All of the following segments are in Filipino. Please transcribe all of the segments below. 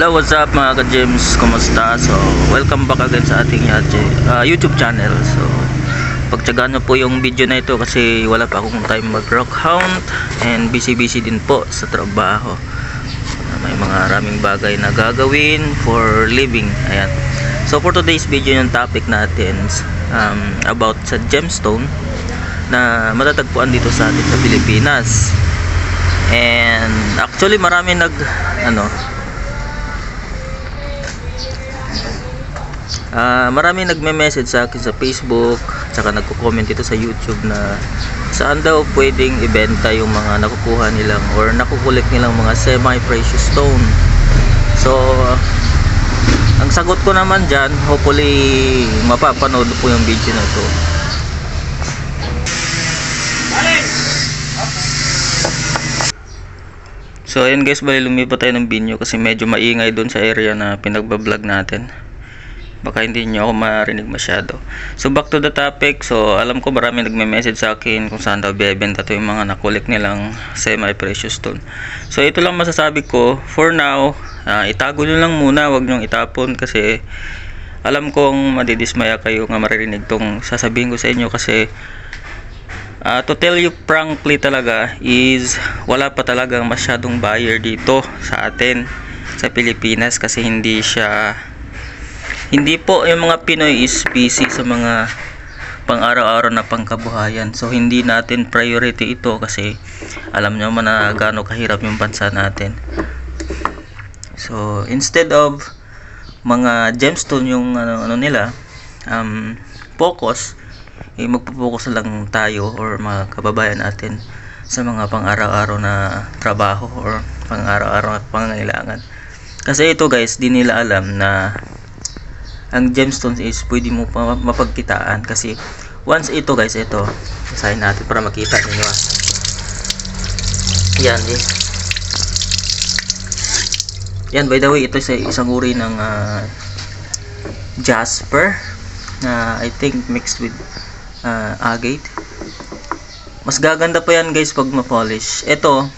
Hello, what's up mga ka-James? Kumusta? So, welcome back again sa ating uh, YouTube channel. So, pagtsagaan nyo po yung video na ito kasi wala pa akong time mag-rock hunt and busy-busy din po sa trabaho. May mga maraming bagay na gagawin for living. Ayan. So, for today's video yung topic natin um, about sa gemstone na matatagpuan dito sa atin sa Pilipinas. And actually marami nag ano Ah, marami nagme-message sa akin sa Facebook, tsaka nagko-comment dito sa YouTube na saan daw pwedeng ibenta yung mga nakukuha nilang or nakukulik nilang mga semi-precious stone. So, ang sagot ko naman dyan, hopefully mapapanood po yung video na to. So ayun guys, bali lumipat tayo ng binyo kasi medyo maingay doon sa area na pinagbablog natin. Baka hindi nyo ako marinig masyado. So back to the topic. So alam ko marami nagme-message sa akin kung saan daw bebenta to yung mga nakulik nilang semi-precious stone. So ito lang masasabi ko. For now, ah, itago nyo lang muna. Huwag nyo itapon kasi alam kong madidismaya kayo nga maririnig tong sasabihin ko sa inyo kasi Ah, to tell you frankly talaga is wala pa talagang masyadong buyer dito sa atin sa Pilipinas kasi hindi siya hindi po yung mga Pinoy is busy sa mga pang araw-araw na pangkabuhayan so hindi natin priority ito kasi alam nyo man na gaano kahirap yung bansa natin so instead of mga gemstone yung ano, ano nila um, focus eh, magpo-focus lang tayo or mga kababayan natin sa mga pang-araw-araw na trabaho or pang-araw-araw na pangangailangan. Kasi ito guys, di nila alam na ang gemstones is pwede mo pa mapagkitaan kasi once ito guys, ito, basahin natin para makita ninyo. Yan eh. Yan, by the way, ito sa isang uri ng ah, jasper na I think mixed with uh, agate. Mas gaganda pa yan guys pag ma-polish. Ito,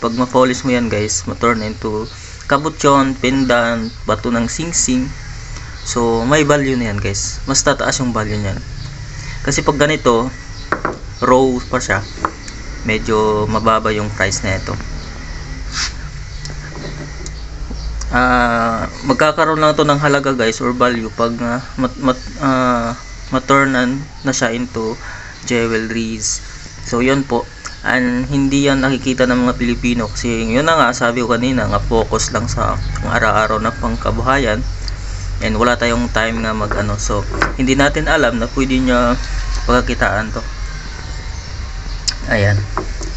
pag ma-polish mo yan guys, ma-turn into kabutyon, pendant, bato ng sing-sing. So, may value na yan guys. Mas tataas yung value niyan. Kasi pag ganito, raw pa siya, medyo mababa yung price na ito. Ah, magkakaroon lang to ng halaga guys or value pag uh, mat, mat, ah, maturnan na siya into jewelries. So, yun po. And hindi yan nakikita ng mga Pilipino kasi yun na nga, sabi ko kanina, nga focus lang sa araw-araw na pangkabuhayan and wala tayong time nga mag ano. So, hindi natin alam na pwede nyo pagkakitaan to. Ayan.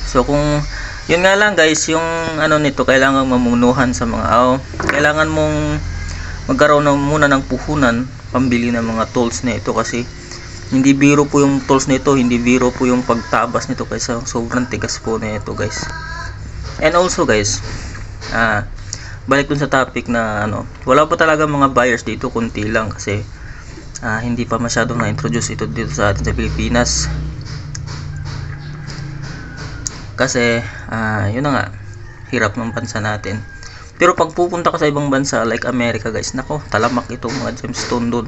So, kung yun nga lang guys, yung ano nito, kailangan mamunuhan sa mga, oh, kailangan mong magkaroon ng, muna ng puhunan pambili ng mga tools na ito kasi hindi biro po yung tools nito hindi biro po yung pagtabas nito kaysa sobrang tigas po na ito guys and also guys ah, balik dun sa topic na ano wala pa talaga mga buyers dito kunti lang kasi ah, hindi pa masyadong na-introduce ito dito sa atin sa Pilipinas kasi ah, yun na nga hirap ng bansa natin pero pag pupunta ka sa ibang bansa like America guys, nako, talamak itong mga gemstone doon.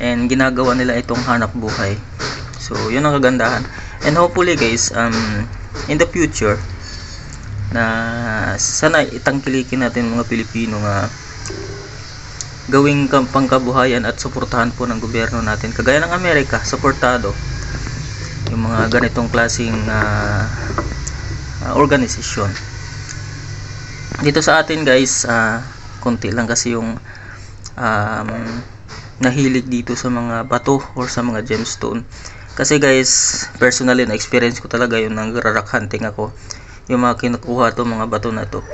And ginagawa nila itong hanap buhay. So, yun ang kagandahan. And hopefully guys, um, in the future, na sana itangkilikin natin mga Pilipino nga gawing pangkabuhayan at suportahan po ng gobyerno natin. Kagaya ng Amerika, suportado yung mga ganitong klaseng uh, uh, organisasyon. Dito sa atin guys uh, konti lang kasi yung um, nahilig dito sa mga bato or sa mga gemstone. Kasi guys personally na experience ko talaga yung nagrarak hunting ako yung mga kinukuha to mga bato na to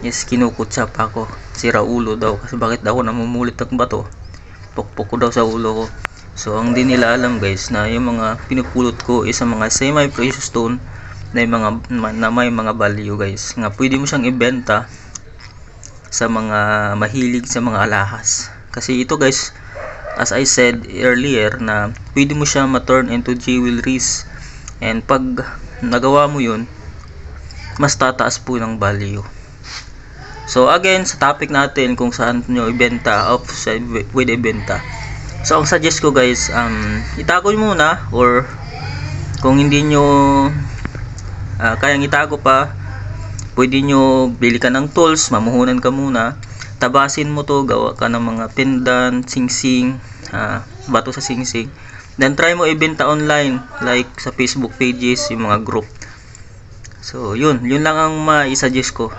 is kinukutsa pa ako. Sira ulo daw kasi bakit daw ako namumulit ng bato? Pukpuk ko daw sa ulo ko. So ang di nila alam guys na yung mga pinupulot ko is ang mga semi precious stone na may mga na may mga value guys nga pwede mo siyang ibenta sa mga mahilig sa mga alahas. Kasi ito guys as I said earlier na pwede mo siya ma-turn into jewelries. And pag nagawa mo yun mas tataas po ng value So again, sa topic natin kung saan nyo ibenta off side with ibenta. So ang suggest ko guys, um, itago muna or kung hindi nyo ah, kayang itago pa, pwede nyo bili ka ng tools, mamuhunan ka muna, tabasin mo to, gawa ka ng mga pendant, sing-sing, ah, bato sa sing-sing. Then try mo ibenta online like sa Facebook pages, yung mga group. So, yun, yun lang ang ma-suggest ko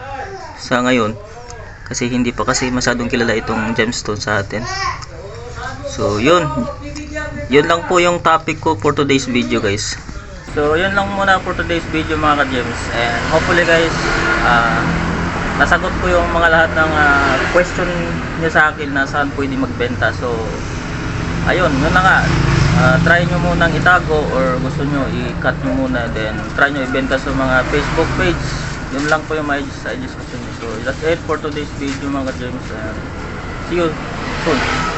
sa ngayon kasi hindi pa kasi masyadong kilala itong gemstone sa atin. So, yun. Yun lang po yung topic ko for today's video, guys. So, yun lang muna for today's video mga ka-gems. And hopefully guys, ah nasagot ko yung mga lahat ng ah, question niyo sa akin na saan pwede magbenta. So, ayun, yun na nga. Ah, try nyo munang itago or gusto nyo i-cut nyo muna. Then, try nyo ibenta sa mga Facebook page. Yun lang po yung may suggest ko sa inyo. So, that's it for today's video mga ka-gems. And see you soon.